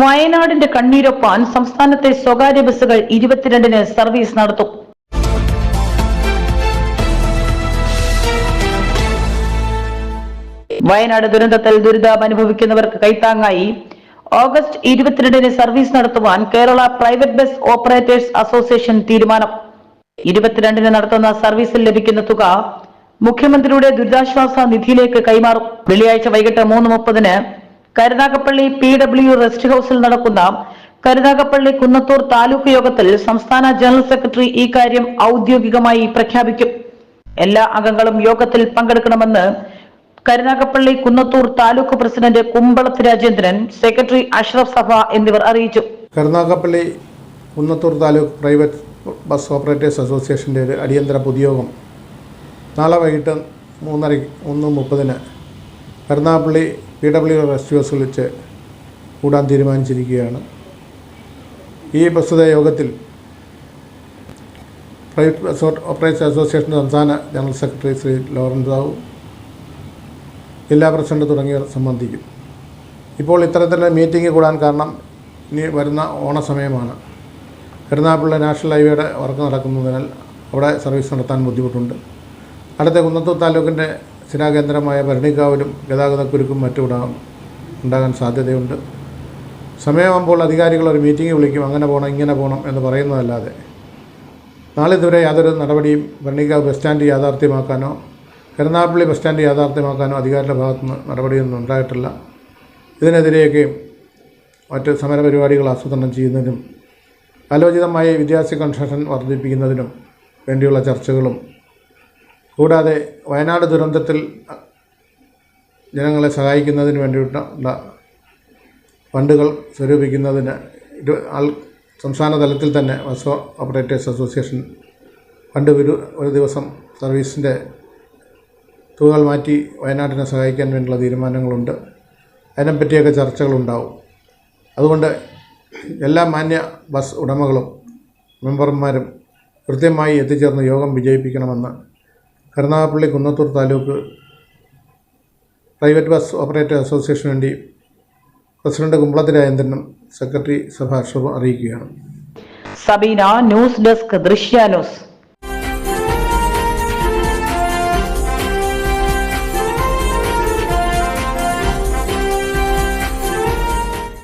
വയനാടിന്റെ കണ്ണീരൊപ്പാൻ സംസ്ഥാനത്തെ സ്വകാര്യ ബസ്സുകൾ ഇരുപത്തിരണ്ടിന് സർവീസ് നടത്തും. വയനാട് ദുരന്തത്തിൽ ദുരിതം അനുഭവിക്കുന്നവർക്ക് കൈത്താങ്ങായി. ഓഗസ്റ്റ് ഇരുപത്തിരണ്ടിന് സർവീസ് നടത്തുവാൻ Kerala private bus operators association തീരുമാനം. ഇരുപത്തിരണ്ടിന് നടത്തുന്ന സർവീസിൽ ലഭിക്കുന്ന തുക മുഖ്യമന്ത്രിയുടെ ദുരിതാശ്വാസ നിധിയിലേക്ക് കൈമാറും. വെള്ളിയാഴ്ച വൈകിട്ട് മൂന്ന് മുപ്പതിന് കരുനാഗപ്പള്ളി പി ഡബ്ല്യു റെസ്റ്റ് ഹൌസിൽ നടക്കുന്ന കരുനാഗപ്പള്ളി കുന്നത്തൂർ താലൂക്ക് യോഗത്തിൽ സംസ്ഥാന ജനറൽ സെക്രട്ടറി ഈ കാര്യം ഔദ്യോഗികമായി പ്രഖ്യാപിക്കും. എല്ലാ അംഗങ്ങളും യോഗത്തിൽ പങ്കെടുക്കണമെന്ന് കരുനാഗപ്പള്ളി കുന്നത്തൂർ താലൂക്ക് പ്രസിഡന്റ് കുമ്പളത്ത് രാജേന്ദ്രൻ സെക്രട്ടറി അഷ്റഫ് സഭ എന്നിവർ അറിയിച്ചു. Karunagappally Kunnathur taluk private bus operators അസോസിയേഷന്റെ ഒരു അടിയന്തര പൊതുയോഗം നാളെ വൈകിട്ട് മൂന്നര ഒന്ന് മുപ്പതിന് കരുനാഗപ്പള്ളി പി ഡബ്ല്യു റെസ്റ്റ് ഹൗസിൽ വെച്ച് കൂടാൻ തീരുമാനിച്ചിരിക്കുകയാണ്. ഈ പ്രസ്തുത യോഗത്തിൽ പ്രൈവറ്റ് ബസ് ഓപ്പറേറ്റേഴ്സ് അസോസിയേഷൻ സംസ്ഥാന general secretary Shri Lawrence Rao ജില്ലാ പ്രസിഡന്റ് തുടങ്ങിയവർ സംബന്ധിക്കും. ഇപ്പോൾ ഇത്തരത്തിലുള്ള മീറ്റിംഗ് കൂടാൻ കാരണം ഇനി വരുന്ന ഓണസമയമാണ്. കരുനാഗപ്പള്ളി നാഷണൽ ഹൈവേയുടെ വർക്ക് നടക്കുന്നതിനാൽ അവിടെ സർവീസ് നടത്താൻ ബുദ്ധിമുട്ടുണ്ട്. അടുത്ത കുന്നത്തൂർ താലൂക്കിന്റെ സ്ഥിരാകേന്ദ്രമായ ഭരണിക്കാവിലും ഗതാഗതക്കുരുക്കും മറ്റും ഉണ്ടാകും ഉണ്ടാകാൻ സാധ്യതയുണ്ട്. സമയമാകുമ്പോൾ അധികാരികൾ ഒരു മീറ്റിംഗ് വിളിക്കും അങ്ങനെ പോകണം ഇങ്ങനെ പോകണം എന്ന് പറയുന്നതല്ലാതെ. നാളെ നാളിതുവരെ യാതൊരു നടപടിയും ഭരണിക്കാവ് ബസ് സ്റ്റാൻഡ് യാഥാർത്ഥ്യമാക്കാനോ കരുനാഗപ്പള്ളി ബസ് സ്റ്റാൻഡ് യാഥാർത്ഥ്യമാക്കാനോ അധികാരിയുടെ ഭാഗത്തുനിന്ന് നടപടിയൊന്നും ഉണ്ടായിട്ടില്ല. ഇതിനെതിരെയൊക്കെ മറ്റ് സമരപരിപാടികൾ ആസൂത്രണം ചെയ്യുന്നതിനും അലോചിതമായി വിദ്യാർത്ഥി കൺസ്ട്രക്ഷൻ വർദ്ധിപ്പിക്കുന്നതിനും വേണ്ടിയുള്ള ചർച്ചകളും കൂടാതെ വയനാട് ദുരന്തത്തിൽ ജനങ്ങളെ സഹായിക്കുന്നതിന് വേണ്ടിയിട്ടുള്ള ഫണ്ടുകൾ സ്വരൂപിക്കുന്നതിന് ഇരു ആൾ സംസ്ഥാന തലത്തിൽ തന്നെ ബസ് ഓപ്പറേറ്റേഴ്സ് അസോസിയേഷൻ ഫണ്ട് ഒരു ഒരു ദിവസം സർവീസിന്റെ തുകകൾ മാറ്റി വയനാട്ടിനെ സഹായിക്കാൻ വേണ്ടിയുള്ള തീരുമാനങ്ങളുണ്ട്. അതിനെപ്പറ്റിയൊക്കെ ചർച്ചകളുണ്ടാവും. അതുകൊണ്ട് എല്ലാ മാന്യ ബസ് ഉടമകളും മെമ്പർമാരും കൃത്യമായി എത്തിച്ചേർന്ന് യോഗം വിജയിപ്പിക്കണമെന്ന് Karunagappally Kunnathur taluk private bus operator അസോസിയേഷന് വേണ്ടി പ്രസിഡന്റ് കുമ്പളത്തി രാജേന്ദ്രനും സെക്രട്ടറി സഭ അറിയിക്കുകയാണ്. Sabeena news desk Drishya news.